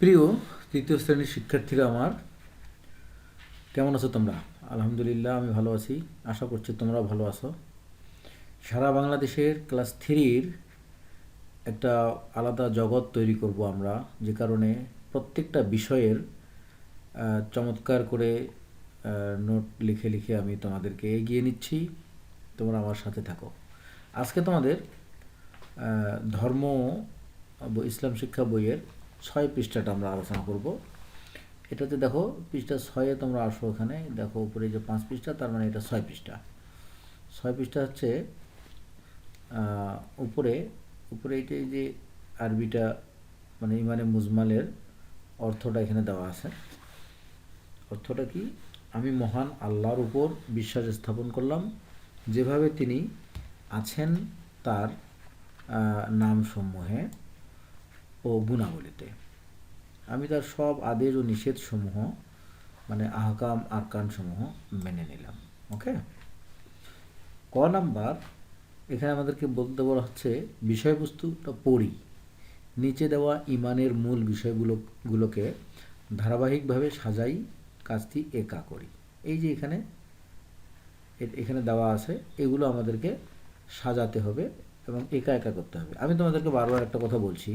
প্রিয় তৃতীয় শ্রেণির শিক্ষার্থীরা আমার, কেমন আছো তোমরা? আলহামদুলিল্লাহ, আমি ভালো আছি। আশা করছি তোমরা ভালো আছো। সারা বাংলাদেশের ক্লাস থ্রির একটা আলাদা জগৎ তৈরি করব আমরা, যে কারণে প্রত্যেকটা বিষয়ের চমৎকার করে নোট লিখে লিখে আমি তোমাদেরকে এগিয়ে নিচ্ছি। তোমরা আমার সাথে থাকো। আজকে তোমাদের ধর্ম, ইসলাম শিক্ষা বইয়ের ছয় পৃষ্ঠাটা আমরা আলোচনা করব। এটাতে দেখো পৃষ্ঠা ছয়ে তোমরা আসো ওখানে দেখো উপরে যে পাঁচ পৃষ্ঠা তার মানে এটা ছয় পৃষ্ঠা। ছয় পৃষ্ঠা হচ্ছে উপরে উপরে এইটাই যে আরবিটা মানে ইমানে মুজমালের অর্থটা এখানে দেওয়া আছে। অর্থটা কি? আমি মহান আল্লাহর উপর বিশ্বাস স্থাপন করলাম যেভাবে তিনি আছেন তার আহ, নামসমূহে। ও গুণাবলীতে। আমি তার সব আদেশ ও নিষেধসমূহ মানে আহকাম আরকানসমূহ মেনে নিলাম, ওকে? ক নাম্বার, এখানে আমাদেরকে বলতে বলা হচ্ছে বিষয়বস্তুটা পড়ি। নিচে দেওয়া ইমানের মূল বিষয়গুলো, গুলোকে ধারাবাহিকভাবে সাজাই, কাজটি একা করি। এই যে এখানে এখানে দেওয়া আছে, এগুলো আমাদেরকে সাজাতে হবে এবং একা একা করতে হবে। আমি তোমাদেরকে বারবার একটা কথা বলছি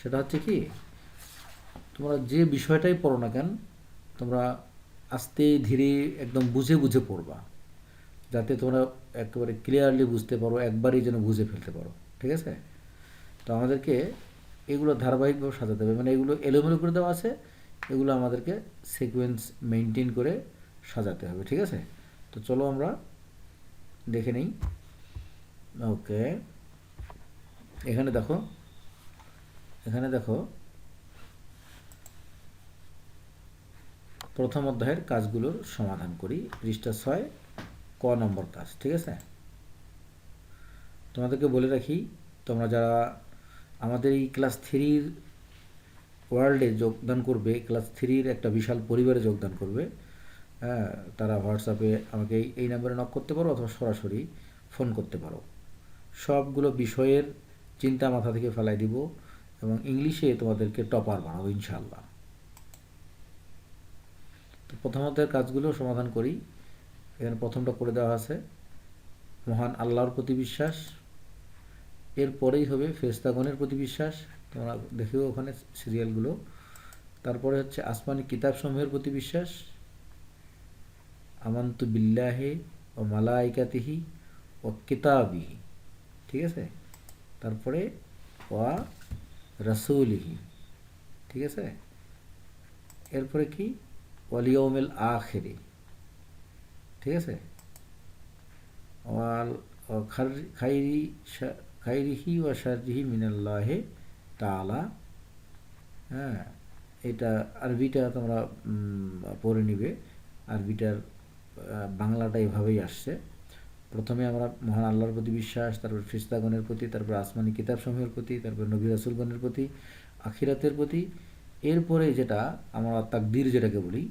সেটা হচ্ছে কি, তোমরা যে বিষয়টাই পড়ো না কেন, তোমরা আস্তে ধীরে একদম বুঝে বুঝে পড়বা, যাতে তোমরা একেবারে ক্লিয়ারলি বুঝতে পারো, একবারই যেন বুঝে ফেলতে পারো, ঠিক আছে? তো আমাদেরকে এগুলো ধারাবাহিকভাবে সাজাতে হবে মানে এগুলো এলোমেলো করে দেওয়া আছে, এগুলো আমাদেরকে সিকোয়েন্স মেনটেন করে সাজাতে হবে, ঠিক আছে? তো চলো আমরা দেখে নিই। ওকে এখানে দেখো এখানে দেখো, প্রথম অধ্যায়ের কাজগুলোর সমাধান করি। পৃষ্ঠা ছয়, ক নম্বর কাজ, ঠিক আছে? তোমাদেরকে বলে রাখি, তোমরা যারা আমাদের এই ক্লাস থ্রির ওয়ার্ল্ডে যোগদান করবে, ক্লাস থ্রির একটা বিশাল পরিবারে যোগদান করবে হ্যাঁ তারা হোয়াটসঅ্যাপে আমাকে এই নাম্বারে নক করতে পারো অথবা সরাসরি ফোন করতে পারো। সবগুলো বিষয়ের চিন্তা মাথা থেকে ফেলাই দিব। এবং ইংলিশে তোমাদেরকে টপার বানাবো ইনশাল্লাহ তো প্রথমত কাজগুলো সমাধান করি। এখানে প্রথমটা করে দেওয়া আছে। মহান আল্লাহর প্রতি বিশ্বাস। এরপরেই হবে ফেরেশতাগণের প্রতি বিশ্বাস। তোমরা দেখেও ওখানে সিরিয়ালগুলো। তারপরে হচ্ছে আসমানি কিতাবসমূহের প্রতি বিশ্বাস। আমান্তু বিল্লাহে ও মালাইকাতিহি ও কিতাবিহি। ঠিক আছে? তারপরে ওয়া রাসূলিহি। ঠিক আছে? এরপরে কি? ওয়ালিয়মেল আখেরি। ঠিক আছে? ওয়াল খাইরি খাইরিহি ওয়া শাররিহি মিনাল্লাহে তাআলা। হ্যাঁ এটা আরবিটা তোমরা পড়ে নিবে। আরবিটার বাংলাটা এভাবেই আসছে। প্রথমে আমরা মহান আল্লাহর প্রতি বিশ্বাস, তারপর ফিস্তাগণের প্রতি, তারপর আসমানি কিতাব কিতাবসমূহের প্রতি, তারপর নবী রাসুলগণের প্রতি, আখিরাতের প্রতি। এরপরে যেটা আমরা তাকদির যেটাকে বলি,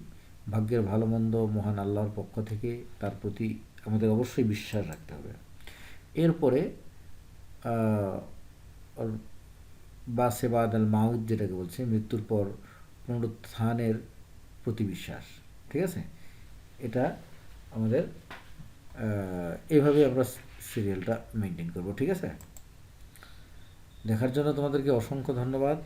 ভাগ্যের ভালো মন্দ মহান আল্লাহর পক্ষ থেকে তার প্রতি আমাদের অবশ্যই বিশ্বাস রাখতে হবে। এরপরে বা সেবাদ আল মাউদ যেটাকে বলছে, মৃত্যুর পর পুনরুত্থানের প্রতি বিশ্বাস, ঠিক আছে? এটা আমাদের এভাবে আমরা সিরিয়ালটা মেনটেন করব ঠিক আছে? দেখার জন্য তোমাদেরকে অসংখ্য ধন্যবাদ।